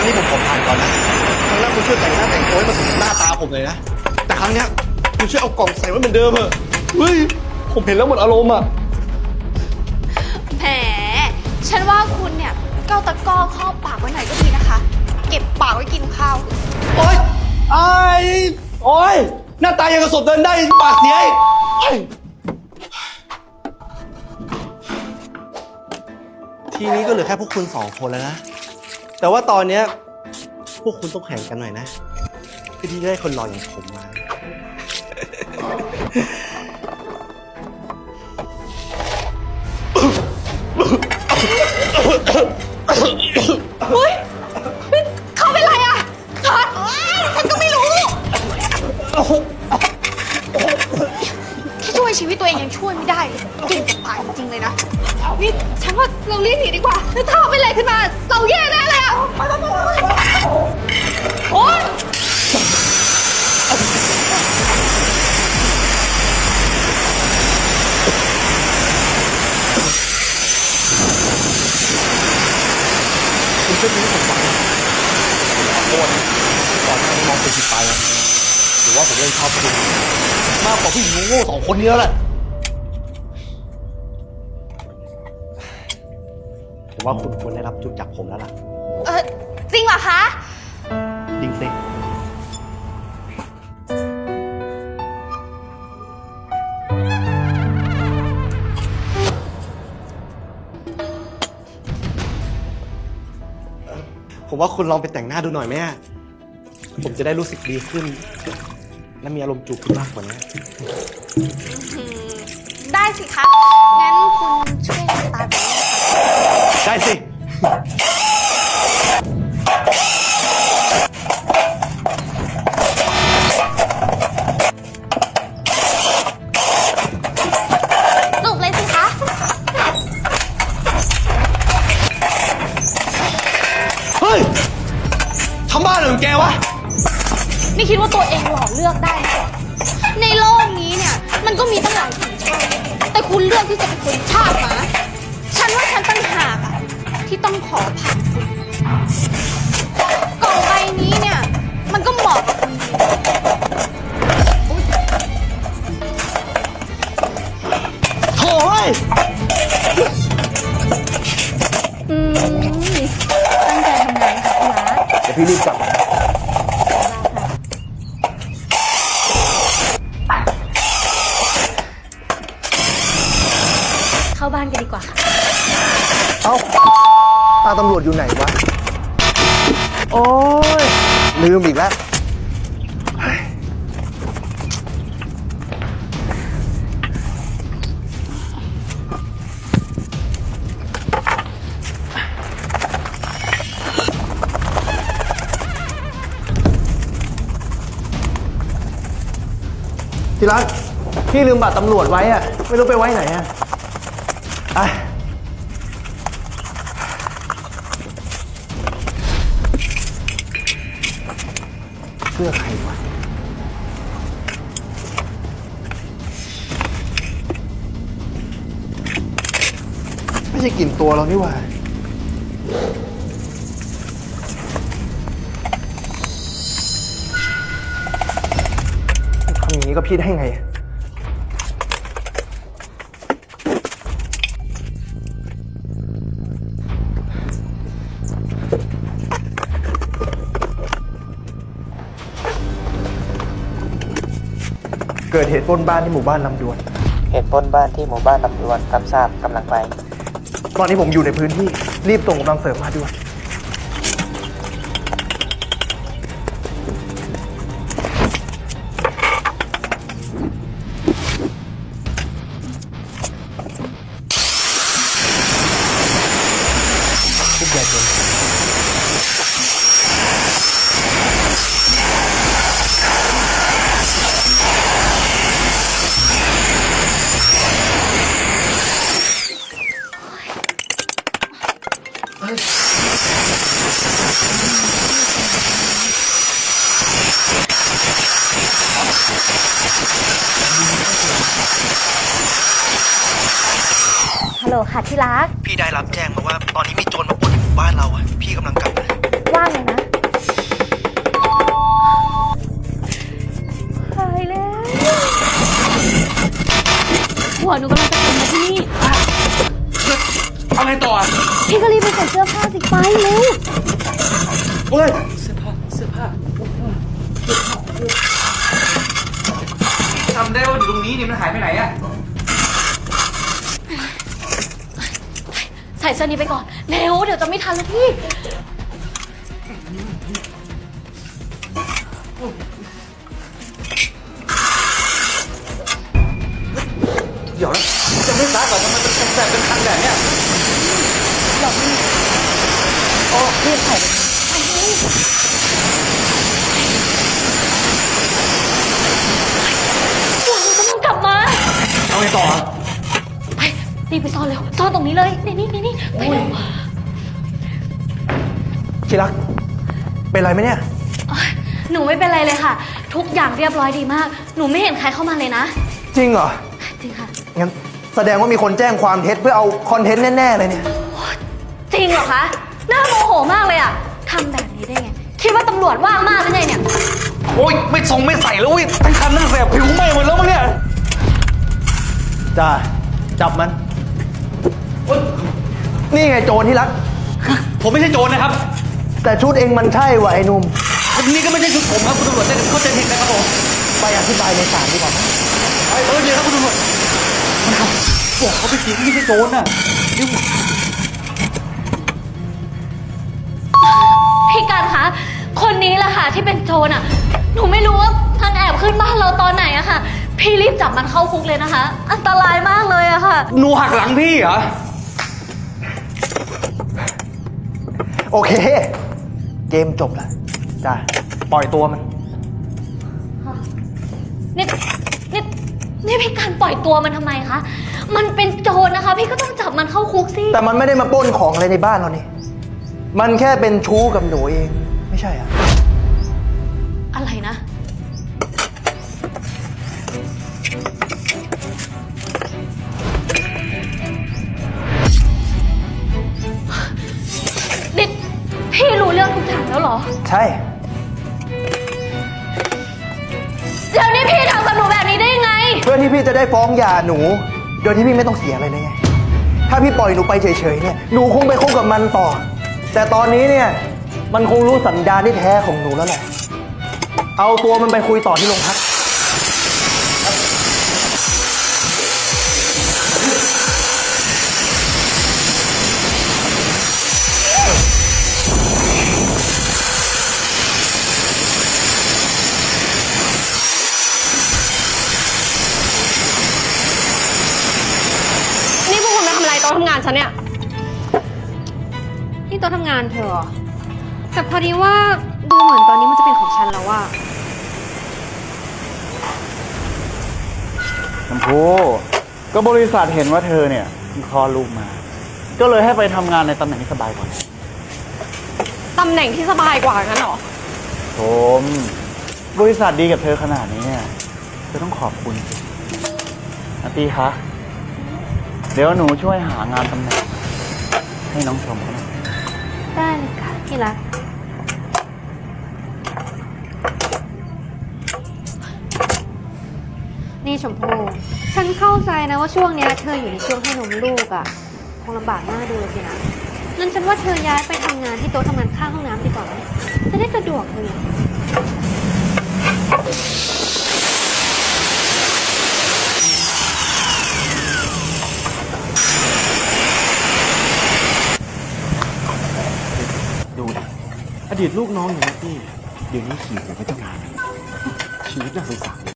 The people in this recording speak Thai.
งนี้ผมขอผ่านก่อนนะครั้งแรกคุณช่วยแต่งหน้าแต่งตัวให้มาถึงหน้าตาผมเลยนะ แต่ครั้งเนี้ยคุณช่วยเอากล่องใส่ไว้เหมือนเดิมเถอะเฮ้ย ผมเห็นแล้วหมดอารมณ์อะ แหม ฉันว่าคุณเนี่ยเก้าตะกร้อครอบปากไว้หน่อยก็ดีนะคะ เก็บปากไว้กินข้าว โอ๊ยไอ้ายโอ๊ย หน้าตายังกระสบเดินได้ปากเสียอีกโอ๊ยทีนี้ก็เหลือแค่พวกคุณสองคนแล้วนะ แต่ว่าตอนเนี้ยพวกคุณต้องแข่งกันหน่อยนะเพื่อที่จะได้คนหล่ออย่างผมมา เฮ้ย ชีวิตตัวเองยังช่วยไม่ได้เลยเก่งจะตายจริงๆเลยนะ นี่ฉันว่าเรารีบหนีดีกว่าถ้าเขาเป็นอะไรขึ้นมาเราแย่แน่เลยอะไปไปไปโอ๊ยคุณช่วยรู้ผมฟังขอโทษก่อนหน้านี้มองคุณผิดไปอะห รือว่าผมเล่นชอบคุณมากกว่าผู้หญิงโง่ๆสองคนนี้แล้วแหละผมว่าคุณควรได้รับจุดจากผมแล้วล่ะ เออจริงเหรอคะ จริงสิผมว่าคุณลองไปแต่งหน้าดูหน่อยไหมอะผมจะได้รู้สึกดีขึ้น และมีอารมณ์จูบคุณมากกว่านี้อืมได้สิคะ งั้นคุณช่วยตาแบบนี้นะคะได้สิ คิดว่าตัวเองหล่อเลือกได้นะในโลกนี้เนี่ย มันก็มีตั้งหลายสัญชาติแต่คุณเลือกที่จะเป็นคนชาติหมาฉันว่าฉันตั้งหากอะที่ต้องขอผ่านคุณกล่องใบนี้เนี่ย มันก็เหมาะกับคุณดีอุ๊ยโถ่เฮ้ยอืมตั้งใจทำงานค่ะพี่รัก เดี๋ยวพี่รีบกลับาบ้านกันดีกว่าค่ะเอ้าตาตำรวจอยู่ไหนวะ โอ้ย ลืมอีกแล้ว ที่รักพี่ลืมบัตรตำรวจไว้อะไม่รู้ไปไว้ไหนอะ อะเสื้อใครวะไม่ใช่กลิ่นตัวเรานี่หว่าทำอย่างนี้กับพี่ได้ไง เกิดเหตุปล้นบ้านที่หมู่บ้านลำดวน เหตุปล้นบ้านที่หมู่บ้านลำดวนรับทราบกำลังไป ตอนนี้ผมอยู่ในพื้นที่รีบส่งกำลังเสริมมาด้วย ค่ะที่รัก พี่ได้รับแจ้งมาว่า ตอนนี้มีโจรมาปล้นหมู่บ้านเราอะพี่กำลังกลับนะว่าากเลยนะตายแล้วหัวหนูกำลังจะเป็นมาที่นี่ เอาไงต่ออะพี่ก็รีบไปใส่เสื้อผ้าสิไปเร็วเฮ้ยเสื้อผ้าเสื้อผ้าจำได้ว่าอยู่ตรงนี้นี่มันหายไปไหนอะ ส่เสื้อนี้ไปก่อน เร็ว เดี๋ยวจะไม่ทันแล้วพี่ เดี๋ยวนะจะไม่ซักเหรอทำไมเป็นแบบเป็นคันแบบเนี้ยโอ้พี่ใส่ไปหัวหนูกำลังกลับมา เอาไงต่ออะไป รีบไปซ่อนเร็วซ่อนตรงนี้เลยในนี่ในนี่ไปเร็วที่รัก เป็นไรไหมเนี่ย หนูไม่เป็นไรเลยค่ะ ทุกอย่างเรียบร้อยดีมาก หนูไม่เห็นใครเข้ามาเลยนะ จริงเหรอ จริงค่ะ งั้นแสดงว่ามีคนแจ้งความเท็จเพื่อเอาคอนเทนต์แน่ๆเลยเนี่ย จริงเหรอคะ น่าโมโหมากเลยอะทำแบบนี้ได้ไง คิดว่าตำรวจว่างมากหรือไงเนี่ย โอ๊ยไม่ทรงไม่ใส่แล้วเว้ยทั้งคันทั้งแสบผิวไหม้หมดแล้วมั้งเนี่ยจ้าจับมัน นี่ไงโจรที่รัก ผมไม่ใช่โจรนะครับแต่ชุดเองมันใช่ว่ะไอ้หนุ่ม นี่ก็ไม่ใช่ชุดผมครับคุณตำรวจเข้าใจผิดนะครับผม ไปอธิบายในศาลดีกว่าไหมไปเออเดี๋ยวครับคุณตำรวจมันครับบอกเขาไปสิไม่ใช่โจรน่ะเดี๋ยวพี่การคะ คนนี้แหละค่ะที่เป็นโจรอะหนูไม่รู้ว่าทางแอบขึ้นบ้านเราตอนไหนอะค่ะ พี่รีบจับมันเข้าคุกเลยนะคะ อันตรายมากเลยอะค่ะ หนูหักหลังพี่เหรอ โอเค เกมจบแล้วจ้าปล่อยตัวมัน นี่นี่นี่พี่การปล่อยตัวมันทำไมคะ มันเป็นโจรนะคะ พี่ก็ต้องจับมันเข้าคุกสิ แต่มันไม่ได้มาปล้นของอะไรในบ้านเรานี่ มันแค่เป็นชู้กับหนูเอง ไม่ใช่เหรอะอะไรนะ แล้วเหรอ ใช่แล้วนี่พี่ทำกับหนูแบบนี้ได้ยังไง เพื่อที่พี่จะได้ฟ้องหย่าหนู โดยที่พี่ไม่ต้องเสียอะไรเลยไง ถ้าพี่ปล่อยหนูไปเฉยๆเนี่ย หนูคงไปคบกับมันต่อ แต่ตอนนี้เนี่ย มันคงรู้สันดานที่แท้ของหนูแล้วแหละ เอาตัวมันไปคุยต่อที่โรงพัก ฉันเนี่ย นี่โต๊ะทำงานเธอเหรอแต่พอดีว่าดูเหมือนตอนนี้มันจะเป็นของฉันแล้วว่าชมพู่ก็บริษัทเห็นว่าเธอเนี่ยมีคลอดลูกมา ก็เลยให้ไปทำงานในตำแหน่งที่สบายกว่าตำแหน่งที่สบายกว่างั้นเหรอผมบริษัทดีกับเธอขนาดนี้เนี่ยเธอต้องขอบคุณสินาตีคะ เดี๋ยวหนูช่วยหางานตำแหน่งให้น้องชมเขาหน่อยได้เลยค่ะที่รัก นี่ชมพู่ฉันเข้าใจนะว่าช่วงเนี้ยเธออยู่ในช่วงให้นมลูกอะ่ะ คงลำบากหน้าดูเลยสินะงั้นฉันว่าเธอย้ายไปทำงานที่โต๊ะทำงานข้างห้องน้ำดีกว่าไหมจะได้สะดวกเลย ขีดลูกน้องอย่างนี้พี่ เดี๋ยวนี้ขี่หัวไปตั้งนานชีวิตน่าสงสาร